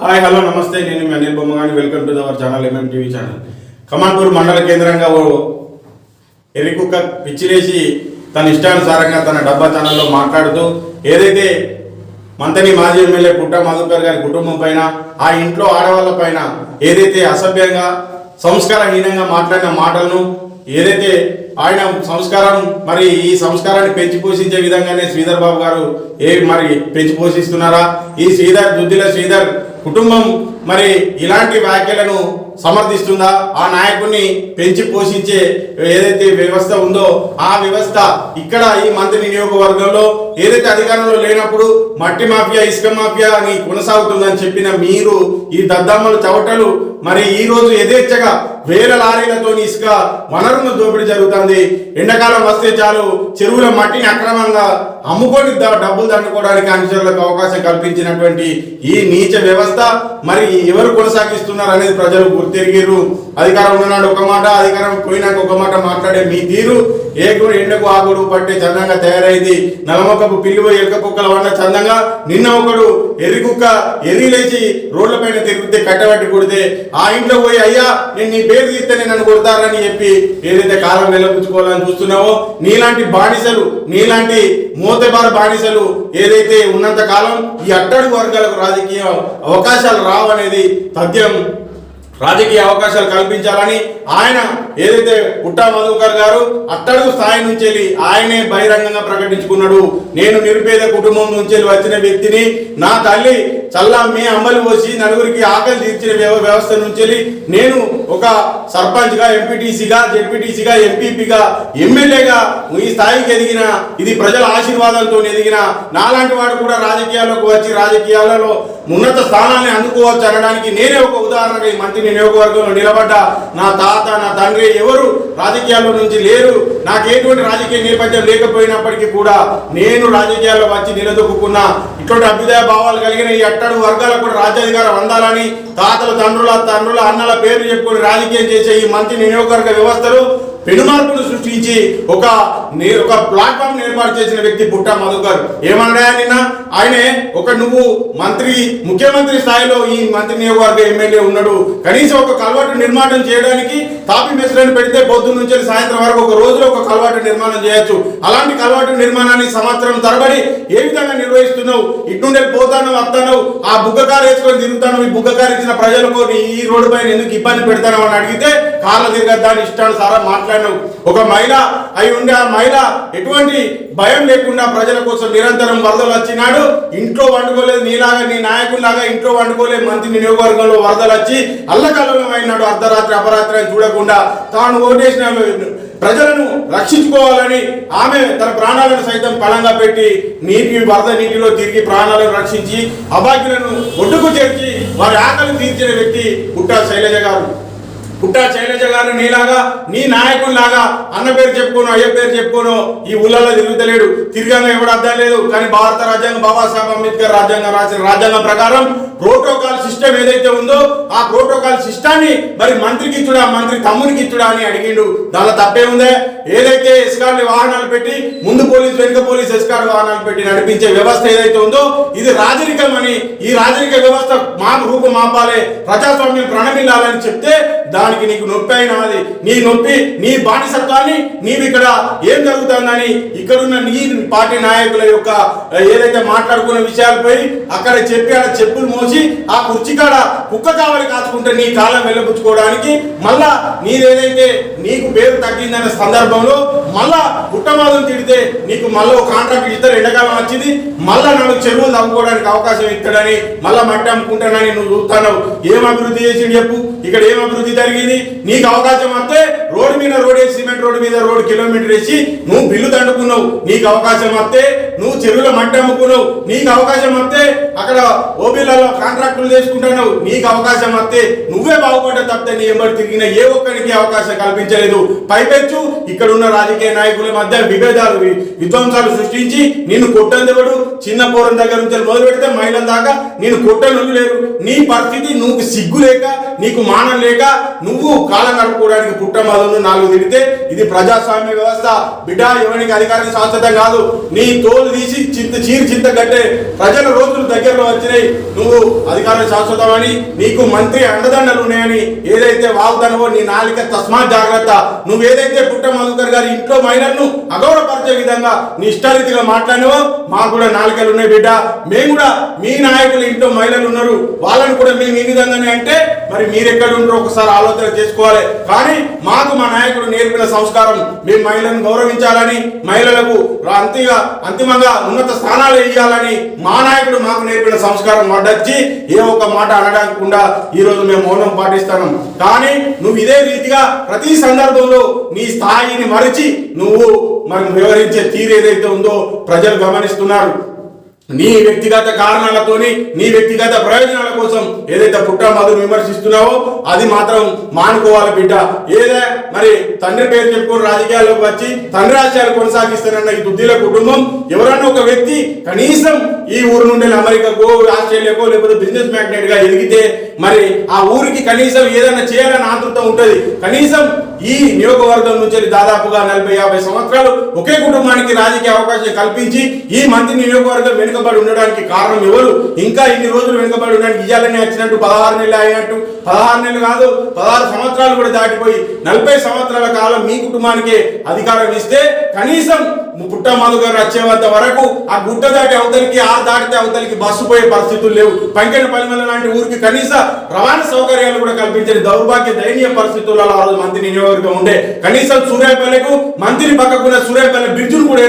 Hi hello నమస్తే. నేను మీ Anil Bommagani welcome to our channel MM TV channel Kamanpur మండల కేంద్రంగా ఓ ఎరికుక్క పిచ్చిలేసి తన ఇష్టానుసారంగా తన డబ్బా ఛానల్లో మాట్లాడుతూ ఏదైతే మంతని మాజీ ఎమ్మెల్యే పుట్ట మధుకర్ గారి కుటుంబం పైన ఆ ఇంట్లో ఆడవాళ్ళ పైన ఏదైతే అసభ్యంగా సంస్కారహీనంగా మాట్లాడిన మాటలను ఏదైతే ఆయన సంస్కారం మరి ఈ సంస్కారాన్ని పెంచి పోషించే విధంగానే శ్రీధర్ బాబు గారు ఏ మరి పెంచి పోషిస్తున్నారా? ఈ శ్రీధర్ దుద్దిల శ్రీధర్ కుటుంబం మరి ఇలాంటి వ్యాఖ్యలను సమర్థిస్తుందా? ఆ నాయకుడిని పెంచి పోషించే ఏదైతే వ్యవస్థ ఉందో ఆ వ్యవస్థ ఇక్కడ ఈ మంత్రి నియోజకవర్గంలో ఏదైతే అధికారంలో లేనప్పుడు మట్టి మాఫియా ఇసుక మాఫియా అని కొనసాగుతుందని చెప్పిన మీరు ఈ దద్దమ్మలు చవటలు మరి ఈ రోజు యథేచ్ఛగా వేల లారీలతో ఇసుక వనరులను దోపిడీ జరుగుతుంది. ఎండాకాలం వస్తే చాలు చెరువుల మట్టిని అక్రమంగా అమ్ముకొని డబ్బులు దండుకోవడానికి అనుచరులకు అవకాశం కల్పించినటువంటి ఈ నీచ వ్యవస్థ మరి ఎవరు కొనసాగిస్తున్నారు అనేది ప్రజలు గుర్తెరిగిరు అధికారం ఉన్ననాడు ఒక మాట అధికారం పోయినాక ఒక మాట మాట్లాడే మీ తీరు. ఏకుడు ఎండకు ఆకుడు పట్టే చందంగా తయారైంది. నలమొక్కపు పిల్లి పోయి కుక్కల వంట చందంగా నిన్న ఒకడు ఎర్రి కుక్క ఎర్రి లేచి రోడ్ల పైన తిరిగితే కట్టబట్టి కొడితే ఆ ఇంట్లో పోయి అయ్యా నేను నీ పేరు తీస్తేనే నన్ను కొడతారని చెప్పి ఏదైతే కాలం వెలపించుకోవాలని చూస్తున్నావో నీలాంటి బానిసలు నీలాంటి మూతబార బానిసలు ఏదైతే ఉన్నంత కాలం ఈ అట్టడుగు వర్గాలకు రాజకీయ అవకాశాలు రావనేది తథ్యం. రాజకీయ అవకాశాలు కల్పించాలని ఆయన ఏదైతే పుట్టా మధుకర్ గారు అట్టడుగు స్థాయి నుంచి వెళ్ళి ఆయనే బహిరంగంగా ప్రకటించుకున్నాడు. నేను నిరుపేద కుటుంబం నుంచి వచ్చిన వ్యక్తిని నా తల్లి చల్లా మీ అమ్మలు పోసి నలుగురికి ఆకలి తీర్చిన వ్యవ- వ్యవస్థ నుంచి వెళ్ళి నేను ఒక సర్పంచ్గా ఎంపీటీసీగా జెడ్పీటీసీగా ఎంపీపీగా ఎమ్మెల్యేగా ఈ స్థాయికి ఎదిగిన ఇది ప్రజల ఆశీర్వాదంతో ఎదిగిన నాలాంటి వాడు కూడా రాజకీయాల్లోకి వచ్చి రాజకీయాలలో ఉన్నత స్థానాన్ని అందుకోవచ్చు అనడానికి నేనే ఒక ఉదాహరణగా ఈ మంత్రిని నియోజకవర్గంలో నిలబడ్డ నా తాత నా తండ్రి ఎవరు రాజకీయాల్లో నుంచి లేరు. నాకు ఎటువంటి రాజకీయ నేపథ్యం లేకపోయినప్పటికీ కూడా నేను రాజకీయాల్లో వచ్చి నిలదొక్కున్నా ఇటువంటి అభ్యుదయ భావాలు కలిగిన ఈ అట్టడు వర్గాలకు కూడా రాజ్యాధికారం అందాలని తాతల తండ్రుల తండ్రుల అన్నల పేర్లు చెప్పుకొని రాజకీయం చేసే ఈ మంత్రి నియోజకవర్గ వ్యవస్థలు పెనుమార్పును సృష్టించి ఒక ఒక ప్లాట్ఫామ్ ఏర్పాటు చేసిన వ్యక్తి పుట్ట మధుకర్. ఏమన్నాయా నిన్న? ఆయనే ఒక నువ్వు మంత్రి ముఖ్యమంత్రి స్థాయిలో ఈ మంత్రి నియోగవర్గ ఎమ్మెల్యే ఉన్నాడు. కనీసం ఒక కలవాటు నిర్మాణం చేయడానికి తాపి మెస్లను పెడితే పొద్దున్న నుంచి సాయంత్రం వరకు ఒక రోజులో ఒక కలవాటు నిర్మాణం చేయొచ్చు. అలాంటి కలవాటు నిర్మాణాన్ని సంవత్సరం తరబడి ఏ విధంగా నిర్వహిస్తున్నావు? ఇటుండే పోతాను వస్తాను ఆ బుగ్గకారు వేసుకొని తిరుగుతాను ఈ బుగ్గకారు ఇచ్చిన ప్రజలకు ఈ రోడ్డు పైన ఎందుకు ఇబ్బంది పెడతాను అని అడిగితే కాళ్ళ తిరగద్దాని ఇష్టాను సారా మాట్లాడినావు. ఒక మహిళ అయి ఉండే ఆ మహిళ ఎటువంటి భయం లేకుండా ప్రజల కోసం నిరంతరం వరదలు వచ్చినాడు. ఇంట్లో వండుకోలేదు నీలాగా నీ నాయకుల్లాగా ఇంట్లో వండుకోలేదు మంత్రి నియోగవర్గంలో వరదలు వచ్చి అల్లకల్లోలం అయినాడు అర్ధరాత్రి అపరాత్రి అని చూడకుండా తాను ఓటేసిన ప్రజలను రక్షించుకోవాలని ఆమె తన ప్రాణాలను సైతం పణంగా పెట్టి నీటి వరద నీటిలో తిరిగి ప్రాణాలను రక్షించి అభాగ్యులను ఒడ్డుకు చేర్చి వారి ఆకలి తీర్చిన వ్యక్తి పుట్టా శైలజ గారు. పుట్టా శైలజ గారు నీలాగా నీ నాయకుల్లాగా అన్న పేరు చెప్పుకోను అయ్య పేరు చెప్పుకోను ఈ ఊళ్ళలో తిరుగుతలేడు. తిరగంగా ఎవడు అర్థం లేదు. కానీ భారత రాజ్యాంగం బాబాసాహెబ్ అంబేద్కర్ రాజ్యాంగం రాసిన రాజ్యాంగం ప్రకారం ప్రోటోకాల్ సిస్టమ్ ఏదైతే ఉందో ఆ ప్రోటోకాల్ సిస్టాన్ని మరి మంత్రికి ఇచ్చుడా మంత్రి తమ్మునికి ఇచ్చుడా అని అడిగిండు. దానిలో తప్పే ఉందే. ఏదైతే ఎస్కార్లు వాహనాలు పెట్టి ముందు పోలీస్ వెనుక పోలీస్ ఎస్కార్ వాహనాలు పెట్టి నడిపించే వ్యవస్థ ఏదైతే ఉందో ఇది రాజరికం అని ఈ రాజరిక వ్యవస్థ మా రూపు మాపాలే ప్రజాస్వామ్యం ప్రణమిల్లాలని చెప్తే దానికి నీకు నొప్పి అయినది నీ నొప్పి నీ బానిసత్వాన్ని నీవు ఇక్కడ ఏం జరుగుతుందని ఇక్కడున్న నీ పార్టీ నాయకుల యొక్క ఏదైతే మాట్లాడుకున్న విషయాలు పోయి అక్కడ చెప్పి ఆడ చెప్పులు మోసి ఆ కుర్చీ కాడ కుక్క కావాలి కాచుకుంటే నీ కాలం వెళ్ళబుచ్చుకోవడానికి మళ్ళా నీదేదైతే నీకు పేరు తగ్గిందనే సందర్భంలో మళ్ళా పుట్టమాదం తిడితే నీకు మళ్ళీ ఒక కాంట్రాక్ట్ ఇద్దరు ఎండకాలం వచ్చింది. మళ్ళా నన్ను చెరువులు తవ్వుకోవడానికి అవకాశం ఇస్తాడని మళ్ళా మట్టి అమ్ముకుంటానని నువ్వు చూస్తావు ఏం అభివృద్ధి చేసిండు చెప్పు. ఇక్కడ ఏం అభివృద్ధి జరిగింది. నీకు అవకాశం వస్తే రోడ్డు మీద రోడ్ వేసి సిమెంట్ రోడ్డు మీద రోడ్ కిలోమీటర్ వేసి నువ్వు బిల్లు దండుకున్నావు. నీకు అవకాశం వస్తే నువ్వు చెరువులో మట్టి అమ్ముకున్నావు. నీకు అవకాశం వస్తే అక్కడ ఓబీలలో కాంట్రాక్టులు చేసుకుంటున్నావు. నీకు అవకాశం వస్తే నువ్వే బాగుపడ్డా తప్పితే నీ ఎంబడి తిరిగిన ఏ ఒక్కరికి అవకాశం కల్పించలేదు. పైపెచ్చు ఇక్కడ ఉన్న రాజకీయ నాయకుల మధ్య విభేదాలు విధ్వంసాలు సృష్టించి నిన్ను కొట్టందెవడు? చిన్న పోరం దగ్గర నుంచి మొదలు పెడితే మహిళల దాకా నేను కొట్టను లేరు. నీ పరిస్థితి నువ్వు సిగ్గు లేక నీకు మానం లేక నువ్వు కాలం గడుపుకోవడానికి పుట్టమదను నాలుగు తిడితే ఇది ప్రజాస్వామ్య వ్యవస్థ. బిడ్డ ఎవరికి అధికారం శాశ్వతం కాదు. నీ తోలు తీసి చింత చీరి చింత కట్టే ప్రజల రోజులు దగ్గరలో వచ్చినాయి. నువ్వు అధికారం శాశ్వతమని నీకు మంత్రి అండదండలు ఉన్నాయని ఏదైతే వాగ్దానవో నీ నాలిక తస్మాత్ జాగ్రత్త. నువ్వు ఏదైతే పుట్ట మధుకర్ గారి ఇంట్లో మైనర్ను అగౌరవపరిచే విధంగా నీ ఇష్టారీతిగా మాట్లాడినవో మాకు కూడా నాలుకలు ఉన్నాయి బిడ్డ. మేము కూడా మీ నాయకులు ఇంట్లో మహిళలు ఉన్నారు. వాళ్ళని కూడా మేము ఈ విధంగానే అంటే మరి మీరెక్కడ ఉండరు ఒకసారి ఆలోచన చేసుకోవాలి. కానీ మాకు మా నాయకుడు నేర్పిన సంస్కారం మేము మహిళలను గౌరవించాలని మహిళలకు అంతిగా అంతిమంగా ఉన్నత స్థానాలు ఇవ్వాలని మా నాయకుడు మాకు నేర్పిన సంస్కారం వడ్డొచ్చి ఏ ఒక్క మాట అనడాకుండా ఈరోజు మేము మౌనం పాటిస్తాను కానీ నువ్వు ఇదే రీతిగా ప్రతి సందర్భంలో నీ స్థాయిని మరిచి నువ్వు మనం వివరించే తీరు ఏదైతే ఉందో ప్రజలు గమనిస్తున్నారు. నీ వ్యక్తిగత కారణాలతోని నీ వ్యక్తిగత ప్రయోజనాల కోసం ఏదైతే పుట్ట విమర్శిస్తున్నావో అది మాత్రం మానుకోవాలి బిడ్డ. ఏదే మరి తండ్రి పేరు చెప్పుకొని రాజకీయాల్లోకి వచ్చి తండ్రి రాజ్యాలు కొనసాగిస్తానన్న ఈ దుద్దిల కుటుంబం ఎవరన్నా ఒక వ్యక్తి కనీసం ఈ ఊరు నుండి అమెరికాకో ఆస్ట్రేలియాకో లేకపోతే బిజినెస్ మ్యాగ్నెట్గా ఎదిగితే మరి ఆ ఊరికి కనీసం ఏదైనా చేయాలని ఆతృత ఉంటుంది. కనీసం ఈ నియోగవర్గం నుంచి దాదాపుగా నలభై యాభై సంవత్సరాలు ఒకే కుటుంబానికి రాజకీయ అవకాశం కల్పించి ఈ మంత్రి నియోగవర్గం వెనుకబడి ఉండడానికి కారణం ఎవరు? ఇంకా ఇన్ని రోజులు వెనుకబడి ఉండడానికి ఇయ్యాలని వచ్చినట్టు పదహారు నెలలు అయినట్టు? పదహారు నెలలు కాదు పదహారు సంవత్సరాలు కూడా దాటిపోయి నలభై సంవత్సరాల కాలం మీ కుటుంబానికే అధికారం ఇస్తే కనీసం పుట్ట గారు వచ్చేంత వరకు ఆ గుట్ట దాటి అవతలికి ఆ దాటితే అవతలికి బస్సు పోయే పరిస్థితులు లేవు. పంకెన పల్లిమల లాంటి ఊరికి కనీస రవాణా సౌకర్యాలు కూడా కల్పించని దౌర్భాగ్య దయనీయ పరిస్థితులలో ఆ రోజు మంత్రి నియోజకవర్గం ఉండే. కనీసం సూర్యాపల్లెకు మంత్రి పక్కకున్న సూర్యాపల్లె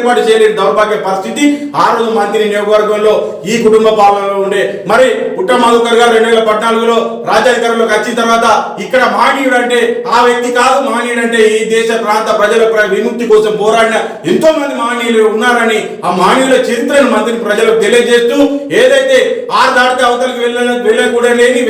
ఏర్పాటు చేయలేని దౌర్భాగ్య పరిస్థితి ఆ రోజు మంత్రి నియోగవర్గంలో ఈ కుటుంబ పాలనలో ఉండే. మరి పుట్ట మధుకర్ గారు రెండు వేల పద్నాలుగులో రాజాధికారంలోకి వచ్చిన తర్వాత ఇక్కడ మానీయుడు అంటే ఆ వ్యక్తి కాదు. మానీయుడు అంటే ఈ దేశ ప్రాంత ప్రజల విముక్తి కోసం పోరాడిన ఎంతో మంది మానీయులు ఉన్నారని ఆ మానీయుల చరిత్రను మంత్రిని ప్రజలకు తెలియజేస్తూ ఏదైతే ఆరు దాటితే అవతలకు వెళ్ళ వెళ్ళకూడలేని లేని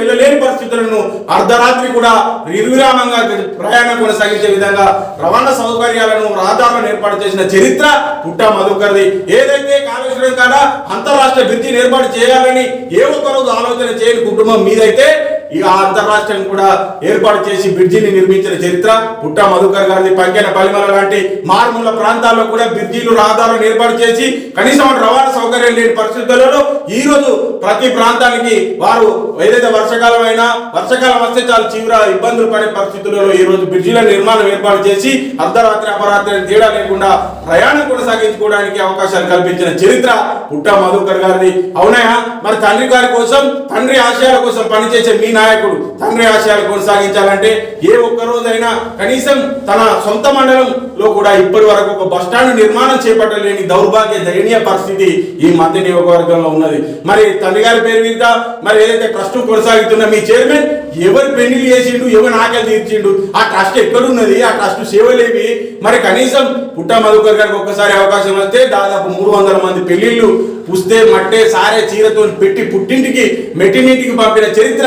అర్ధరాత్రి కూడా నిర్విరామంగా ప్రయాణం కొనసాగించే విధంగా రవాణా సౌకర్యాలను రహదారులను ఏర్పాటు చేసిన చరిత్ర పుట్ట మధుకర్ది. ఏదైతే కాళేశ్వరం కాడ అంతరాష్ట్ర బ్రిడ్జిని ఏర్పాటు చేయాలని ఏ ఒక్కరోజు ఆలోచన చేయని కుటుంబం మీదైతే ఇక అంతరాష్ట్రం కూడా ఏర్పాటు చేసి బ్రిడ్జిని నిర్మించిన చరిత్ర పుట్ట మధుకర్ గారిది పంకెన పలిమల లాంటి మారుమూల ప్రాంతాల్లో కూడా బ్రిడ్జిలు రహదారులను ఏర్పాటు చేసి కనీసం రవాణా సౌకర్యం లేని పరిస్థితులలో ఈ రోజు ప్రతి ప్రాంతానికి వారు ఏదైతే వర్షాకాలం అయినా వర్షాకాలం వస్తే చాలా తీవ్ర ఇబ్బందులు పడే పరిస్థితులలో ఈ రోజు బ్రిడ్జిల నిర్మాణం ఏర్పాటు చేసి అర్ధరాత్రి అపరాత్రి తేడా లేకుండా ప్రయాణం కొనసాగించుకోవడానికి అవకాశాలు కల్పించిన చరిత్ర పుట్ట మధుకర్ గారిది. అవునాయా మరి తండ్రి గారి కోసం తండ్రి ఆశయాల కోసం పనిచేసే మీ నాయకుడు తండ్రి ఆశయాలు కొనసాగించాలంటే ఏ ఒక్క రోజైనా కనీసం తన సొంత మండలంలో కూడా ఇప్పటి వరకు ఒక బస్టాండ్ నిర్మాణం చేపట్టలేని దౌర్భాగ్య దయనీయ పరిస్థితి ఈ మధ్య నియోజకవర్గంలో ఉన్నది. మరి తండ్రి గారి పేరు మీద మరి ఏదైతే ట్రస్ట్ కొనసాగుతున్న మీ చైర్మన్ ఎవరు పెళ్ళి చేసిండు ఎవరు ఆకలి తీర్చిండు ఆ ట్రస్ట్ ఎక్కడున్నది? ఆ ట్రస్ట్ సేవలేవి మరి కనీసం పుట్ట మధుకర్ గారికి ఒక్కసారి అవకాశం వస్తే దాదాపు మూడు వందల మంది పెళ్ళిళ్ళు పుస్తే మట్టే సారే చీరతో పెట్టి పుట్టింటికి మెట్టినింటికి పంపిన చరిత్ర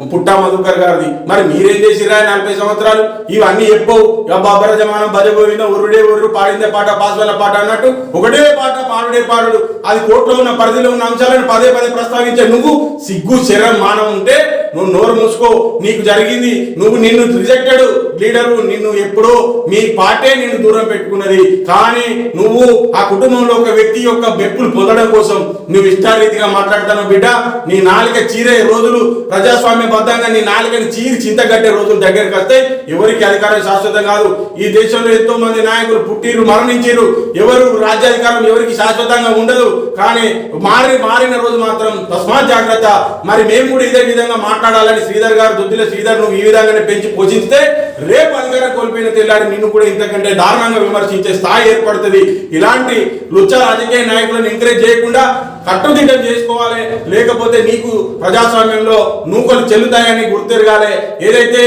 పుట్టా మధుకర్ గారిది. మరి మీరేం చేసిరా నలభై సంవత్సరాలు? ఇవన్నీ చెప్పవు. బాబర జమానం భజ గోవింద ఉరుడే ఉరుడు పాడిందే పాట పాస్వల పాట అన్నట్టు ఒకటే పాట పాడుడే పాడుడు. అది కోర్టులో ఉన్న పరిధిలో ఉన్న అంశాలను పదే పదే ప్రస్తావించే నువ్వు సిగ్గు శరం మానం ఉంటే నువ్వు నోరు మూసుకో. నీకు జరిగింది. నువ్వు నిన్ను రిజెక్టెడ్ లీడరు. నిన్ను ఎప్పుడో మీ పార్టీ నిన్ను దూరం పెట్టుకున్నది. కానీ నువ్వు ఆ కుటుంబంలో ఒక వ్యక్తి యొక్క బెప్పులు పొందడం కోసం నువ్వు ఇష్టారీతిగా మాట్లాడతాను బిడ్డ. నీ నాలుక చీరే రోజులు ప్రజాస్వామ్య బద్దంగా నీ నాలుకని చీరి చింతగట్టే రోజులు దగ్గరికి వస్తే ఎవరికి అధికారం శాశ్వతం కాదు. ఈ దేశంలో ఎంతో మంది నాయకులు పుట్టిరు మరణించారు ఎవరు రాజ్యాధికారం ఎవరికి శాశ్వతంగా ఉండదు. కానీ మారి మారిన రోజు మాత్రం తస్మాత్ జాగ్రత్త. మరి మేము కూడా ఇదే విధంగా మాట్లాడాలని శ్రీధర్ గారు దుద్దిల శ్రీధర్ నువ్వు ఈ విధంగానే పెంచి పోషిస్తే రేపు అధికారం కోల్పోయిన తెల్లారి నిన్ను కూడా ఇంతకంటే దారుణంగా విమర్శించే స్థాయి ఏర్పడుతుంది. ఇలాంటి లుచ్చ రాజకీయ నాయకులను ఎంకరేజ్ చేయకుండా కట్టుదిట్టం చేసుకోవాలి. లేకపోతే నీకు ప్రజాస్వామ్యంలో నూకలు చెల్లుతాయని గుర్తెరగాలి. ఏదైతే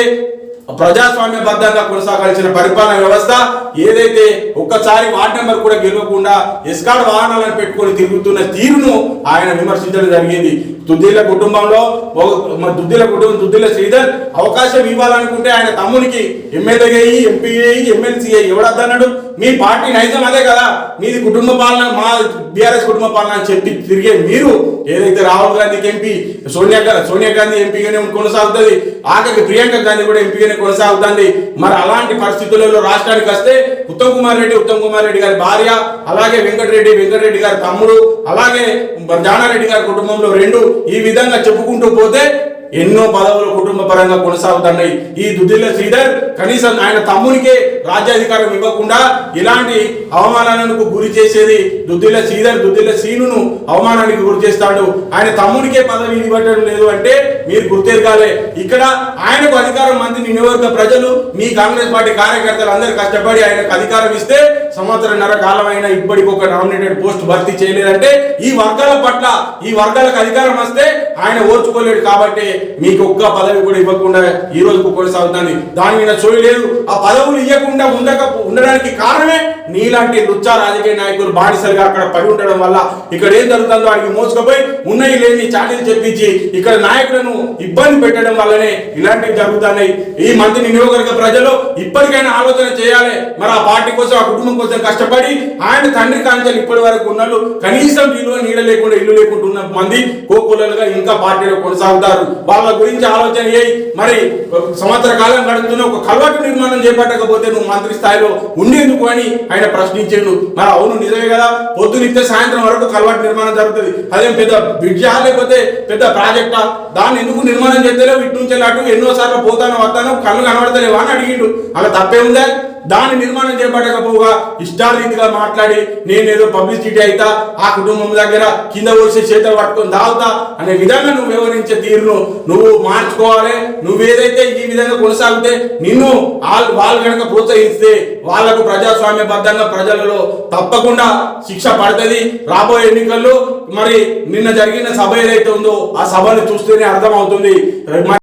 ప్రజాస్వామ్యబద్ధంగా కొనసాగాల్సిన పరిపాలన వ్యవస్థ ఏదైతే ఒక్కసారి వార్డ్ నెంబర్ కూడా గెలవకుండా ఎస్కాడ్ వాహనాలను పెట్టుకొని తిరుగుతున్న తీరును ఆయన విమర్శించడం జరిగింది. దుద్దిల కుటుంబంలో ఒక- దుద్దిల కుటుంబం దుద్దిల శ్రీధర్ అవకాశం ఇవ్వాలనుకుంటే ఆయన తమ్మునికి ఎమ్మెల్యే అయ్యి ఎంపీ అయ్యి ఎమ్మెల్సీ అయ్యి ఎవడద్దన్నాడు మీ పార్టీ నైజం అదే కదా. మీది కుటుంబ పాలన మా బీఆర్ఎస్ కుటుంబ పాలన అని చెప్పి తిరిగే మీరు ఏదైతే రాహుల్ గాంధీకి ఎంపీ సోనియా సోనియా గాంధీ ఎంపీగానే కొనసాగుతుంది. ఆఖరికి ప్రియాంక గాంధీ కూడా ఎంపీగానే కొనసాగుతుంది. మరి అలాంటి పరిస్థితులలో రాష్ట్రానికి వస్తే ఉత్తమ్ కుమార్ రెడ్డి ఉత్తమ్ కుమార్ రెడ్డి గారి భార్య అలాగే వెంకటరెడ్డి వెంకటరెడ్డి గారి తమ్ముడు అలాగే జానారెడ్డి గారి కుటుంబంలో రెండు ఈ విధంగా చెప్పుకుంటూ పోతే ఎన్నో పదవులు కుటుంబ పరంగా కొనసాగుతున్నాయి. ఈ దుద్దిల్ల శ్రీధర్ కనీసం ఆయన తమ్మునికే రాజ్యాధికారం ఇవ్వకుండా ఇలాంటి అవమానాలకు గురి చేసేది దుద్దిల్ల శ్రీధర్ దుద్దిల్ల శ్రీనును అవమానానికి గురి చేస్తాడు. ఆయన తమ్మునికే పదవి ఇవ్వటం లేదు అంటే మీరు గుర్తెరగాలి. ఇక్కడ ఆయనకు అధికారం మంది నియోజకవర్గ ప్రజలు మీ కాంగ్రెస్ పార్టీ కార్యకర్తలు అందరూ కష్టపడి ఆయనకు అధికారం ఇస్తే సంవత్సరంన్నర కాలం అయినా ఇప్పటికి ఒక నామినేటెడ్ పోస్ట్ భర్తీ చేయలేదంటే ఈ వర్గాల పట్ల ఈ వర్గాలకు అధికారం వస్తే ఆయన ఓర్చుకోలేడు కాబట్టి మీకు ఒక్క పదవి కూడా ఇవ్వకుండా ఈ రోజు కొనసాగుతుంది దాని మీద చూడలేదు ఆ పదవులు ఇవ్వకుండా ఉండక ఉండడానికి కారణమే నీలాంటి లుచ్చా రాజకీయ నాయకులు బానిసలుగా అక్కడ పడి ఉండడం వల్ల ఇక్కడ ఏం జరుగుతుందో వాడికి మోసుకుపోయి ఉన్నాయి లేని చాటీలు చెప్పించి ఇక్కడ నాయకులను ఇబ్బంది పెట్టడం వల్లనే ఇలాంటివి జరుగుతున్నాయి. ఈ మంత్రి నియోజకవర్గ ప్రజలు ఇప్పటికైనా ఆలోచన చేయాలి. మరి ఆ పార్టీ కోసం ఆ కుటుంబం కోసం కష్టపడి ఆయన తండ్రి కాంచెలు ఇప్పటి వరకు ఉన్నట్లు కనీసం విలువ నీడ లేకుండా ఇల్లు లేకుండా ఉన్న మంది కోకులలుగా ఇంకా పార్టీలో కొనసాగుతారు. వాళ్ళ గురించి ఆలోచన చేయి. మరి సంవత్సర కాలం గడుపుతున్న ఒక కల్వటు నిర్మాణం చేపట్టకపోతే నువ్వు మంత్రి స్థాయిలో ఉండేందుకు అని ఆయన ప్రశ్నించాడు మరి అవును నిజమే కదా? పొద్దునిస్తే సాయంత్రం వరకు కలవాటు నిర్మాణం జరుగుతుంది. అదేం పెద్ద బ్రిడ్జా లేకపోతే పెద్ద ప్రాజెక్టా? దాన్ని ఎందుకు నిర్మాణం చేస్తేనే ఇటు నుంచి అటు ఎన్నో సార్లు పోతానో కళ్ళు కనబడతలేవా అని అడిగిండు. అలా తప్పే ఉందా దాని నిర్మాణం చేపట్టకపోగా ఇష్టారీతిగా మాట్లాడి నేనేదో పబ్లిసిటీ అయితా ఆ కుటుంబం దగ్గర కింద పోసే చేతులు పట్టుకొని దాగుతా అనే విధంగా నువ్వు వివరించే తీరును నువ్వు మార్చుకోవాలి. నువ్వేదైతే ఈ విధంగా కొనసాగితే నిన్ను వాళ్ళు వాళ్ళు కనుక ప్రోత్సహిస్తే వాళ్ళకు ప్రజాస్వామ్యబద్ధంగా ప్రజలలో తప్పకుండా శిక్ష పడుతుంది. రాబోయే ఎన్నికల్లో మరి నిన్న జరిగిన సభ ఏదైతే ఉందో ఆ సభను చూస్తేనే అర్థమవుతుంది.